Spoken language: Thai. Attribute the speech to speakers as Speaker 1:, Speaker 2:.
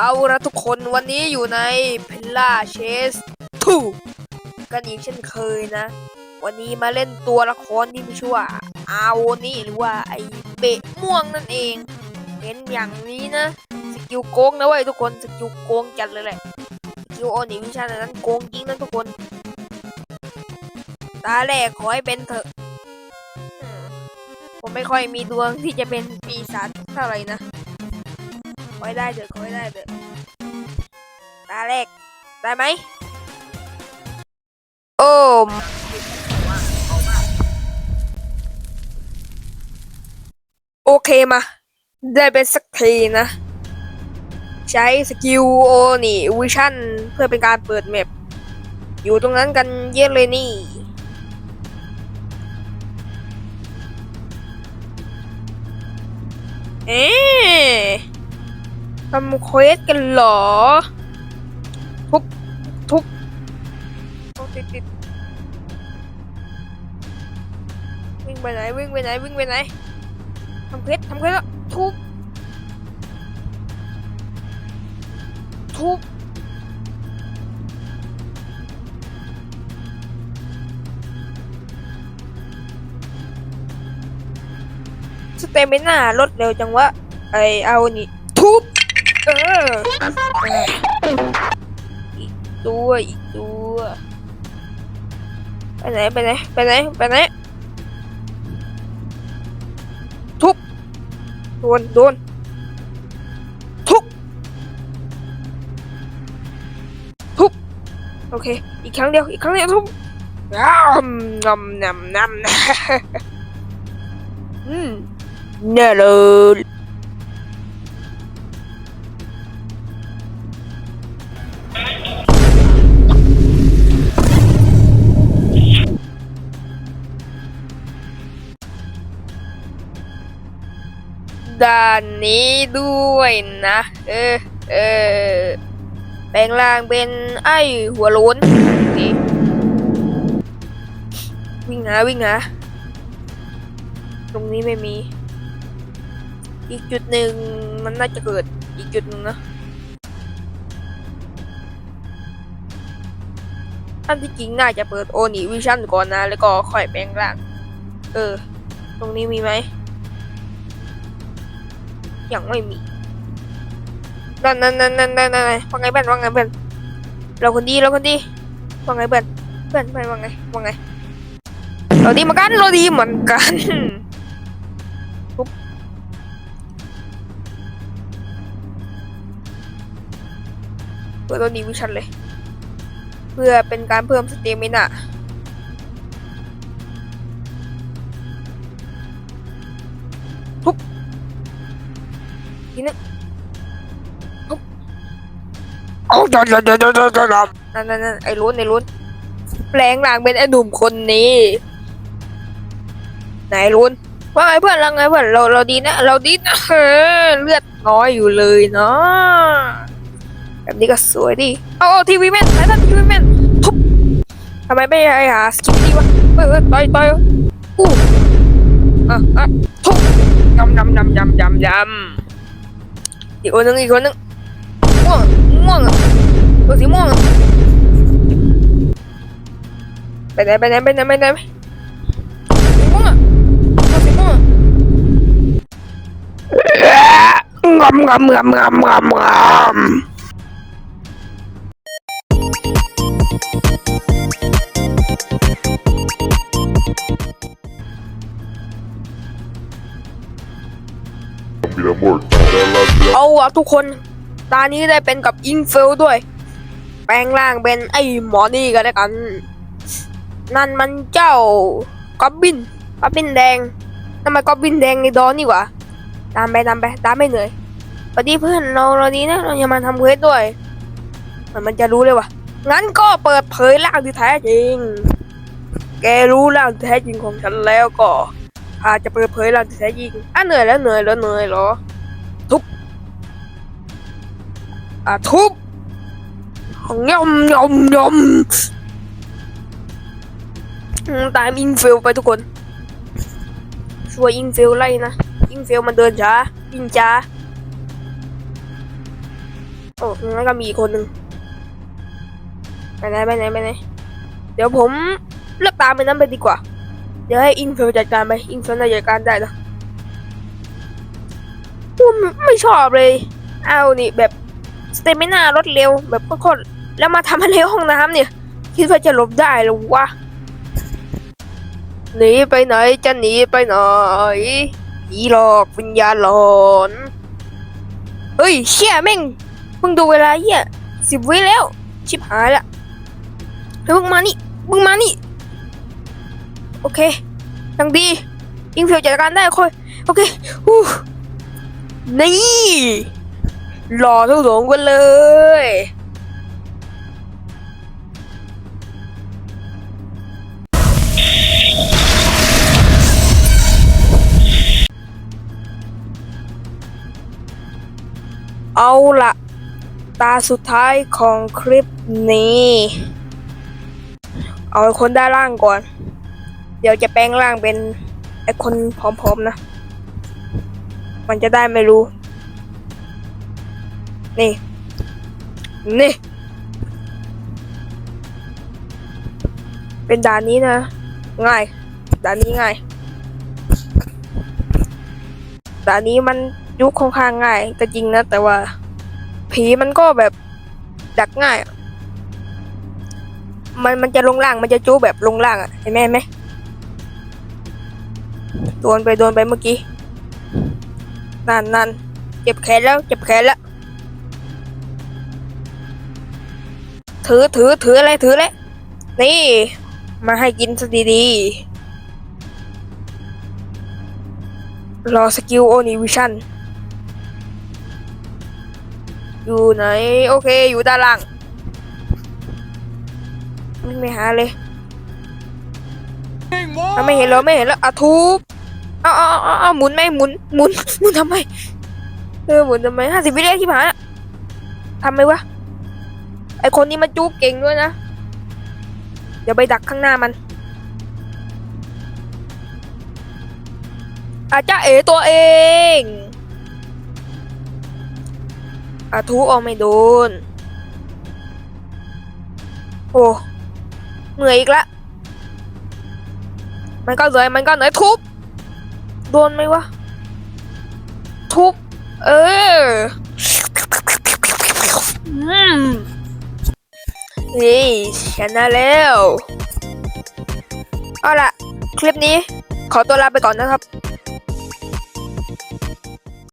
Speaker 1: เอาละทุกคนวันนี้อยู่ในพ i ล่าเชสทูกันอีกเช่นเคยนะ วันนี้มาเล่นตัวละครที่มีชื่อว่าอาโอนี่หรือว่าไอเบะม่วงนั่นเอง เห็นอย่างนี้นะ สกิลโกงนะเว้ยทุกคนสกิลโกงจัดเลยแหละสกิลโอนิวิชันนั้นโกงจริงนะทุกคน ตาแรกขอให้เป็นเถอะผมไม่ค่อยมีดวงที่จะเป็นปีศาจเท่าไหร่นะขอให้ได้เถอะขอให้ได้เถอะ แรก ได้ไหม โอ้มโอเคมา ได้เป็นสักทีนะ ใช้สกิลโอนี่วิชั่นเพื่อเป็นการเปิดแมปอยู่ตรงนั้นกันเยอะเลยนี่ เอ๊ะทำเควสกันเหรอ ติดติดวิ่งไปไหนวิ่งไปไหนวิ่งไปไหนทำเควสทำเควสแล้วทุบทุบสเตมิน่าลดเร็วจังวะไอเอานี่ทุบเอออีกตัวอีกตัว ไปไหนไปไหนไปไหนไปไหนทุบโดนโดนทุบทุบโอเค อีกครั้งเดียว อีกครั้งเดียวทุบงำงำนำนำนะอืมแน่เลย ด้านนี้ด้วยนะ เออ เออ แปลงร่างเป็นไอ้หัวโล้นนี่วิ่งหาวิ่งหาตรงนี้ไม่มี อีกจุดหนึ่งมันน่าจะเกิดอีกจุดหนึ่งนะท่านที่จริงน่าจะเปิดโอนิวิชั่นก่อนนะ แล้วก็ค่อยแปลงร่าง เออ ตรงนี้มีไหม ยังไม่มีนั่นนั่นนั่นนั่นนั่นนั่นว่าไงเพื่อนว่าไงเพื่อนเราคนดีเราคนดีว่าไงเพื่อนเพื่อนเพื่อนว่าไงว่าไงเราดีเหมือนกันเราดีเหมือนกันปุ๊บเพื่อตัวนี้วิชันเลย เพื่อเป็นการเพิ่มสเตมิน่าทุบ ทีนึงทุบ
Speaker 2: โอ้ยเดี๋ยวเดี๋ยวเดี๋ยวเดี๋ยวเดี๋ยว
Speaker 1: นั่นนั่นนั่นไอ้ลุ้นไอ้ลุ้นแปลงร่างเป็นไอ้หนุ่มคนนี้ ไหนลุ้นว่าไงเพื่อนเราไงเพื่อนเราเราดีนะ เราดีนะเออเลือดน้อยอยู่เลยเนาะแบบนี้ก็สวยดิเอาเอาทีวีแมนไหนท่านทีวีแมนทุบทำไมไม่ให้หาสกิลดีวะเออเออต่อยต่อยอู้อะอะทุบยำยำยำยำยำยำ อีกคนนึงอีกคนนึงม่วงม่วงตัวสีม่วงไปไหนไปไหนไปไหนไปไหนสีม่วงตัวสีม่วงงอม
Speaker 2: งอมงำงำงอ
Speaker 3: มงอม
Speaker 1: เอาอะทุกคน ตานี้ได้เป็นกับอิงเฟลด้วย แปลงร่างเป็นไอ้หมอนี่ก็ได้วกัน นั่นมันเจ้าก๊อบบินก๊อบบินแดงนั่นมันก๊อบบินแดงในดอนนี่หว่าตามไปตามไปตามไม่เหนื่อยพอดีเพื่อนเราเราดีนะเราจะมาทำเควสด้วย มันมันจะรู้เลยว่ะ งั้นก็เปิดเผยร่างที่แท้จริง แกรู้ร่างแท้จริงของฉันแล้วก็ อาจจะเปิดเผยร่างที่แท้จริงอะเหนื่อยแล้วเหนื่อยแล้วเหนื่อยเหรอ ทุบอะทุบยำยำยำอืมตามอิงเฟลไปทุกคน ช่วยอิงเฟลไล่นะ อิงเฟลมันเดินช้าอิงจ้าโอ้งั้นก็มีอีกคนหนึ่งไปไหนไปไหนไปไหนเดี๋ยวผมเลือกตามไปนั้นไปดีกว่า เดี๋ยวให้อินเฟลจัดการไปอินเฟลน่าจัดการได้นะผมไม่ชอบเลย เอานี่แบบสเตมิน่ารถเร็วแบบโคตรแล้วมาทำอะไรห้องน้ำเนี่ย คิดว่าจะหลบได้หรือวะหนีไปไหนจะหนีไปไหนผีหลอกวิญญาณหลอนเฮ้ยเชี่ยแม่งเพิ่งดูเวลาเหี้ยสิบวิแล้ว ชิบหายละเฮ้ยมึงมานี่มึงมานี่ โอเคยังดียิงเพียวจัดการได้ค่อยโอเคอู้นี่หล่อทั้งสองกันเลยเอาละตาสุดท้ายของคลิปนี้ เอาคนด้านล่างก่อน เดี๋ยวจะแปลงร่างเป็นไอคนผอมๆนะ มันจะได้ไม่รู้ นี่ นี่ เป็นด่านนี้นะ ง่าย ด่านนี้ง่าย ด่านนี้มันยุคค่อนข้างง่ายก็จริงนะ แต่ว่า ผีมันก็แบบดักง่าย มันมันจะลงล่างมันจะจู้แบบลงล่างอะเห็นไหมไหม โดนไปโดนไปเมื่อกี้ นั่นนั่นเจ็บแขนแล้วเจ็บแขนแล้ว ถือถือถืออะไรถือเลยนี่ มาให้กินซะดีๆ รอสกิลโอนิวิชั่น อยู่ไหน โอเคอยู่ด้านล่างวิ่หาเลย เอาไม่เห็นแล้วไม่เห็นแล้วอะทุบเอาเอาเอาเอาหมุนไหมหมุนหมุนหมุนทำไมเออหมุนทำไมห้าสิบวิเรียกที่ผ่านทำไมวะไอคนนี้มันจู๊กเก่งด้วยนะเดี๋ยวไปดักข้างหน้ามันอาจจะเอตัวเองอาทุออกไม่โดน โอ้ เหนื่อยอีกละ มันก็เหนื่อยมันก็เหนื่อยทุบ โดนไหมวะ ทุบ เอออืมนี่ชนะแล้วเอาล่ะ คลิปนี้ขอตัวลาไปก่อนนะครับ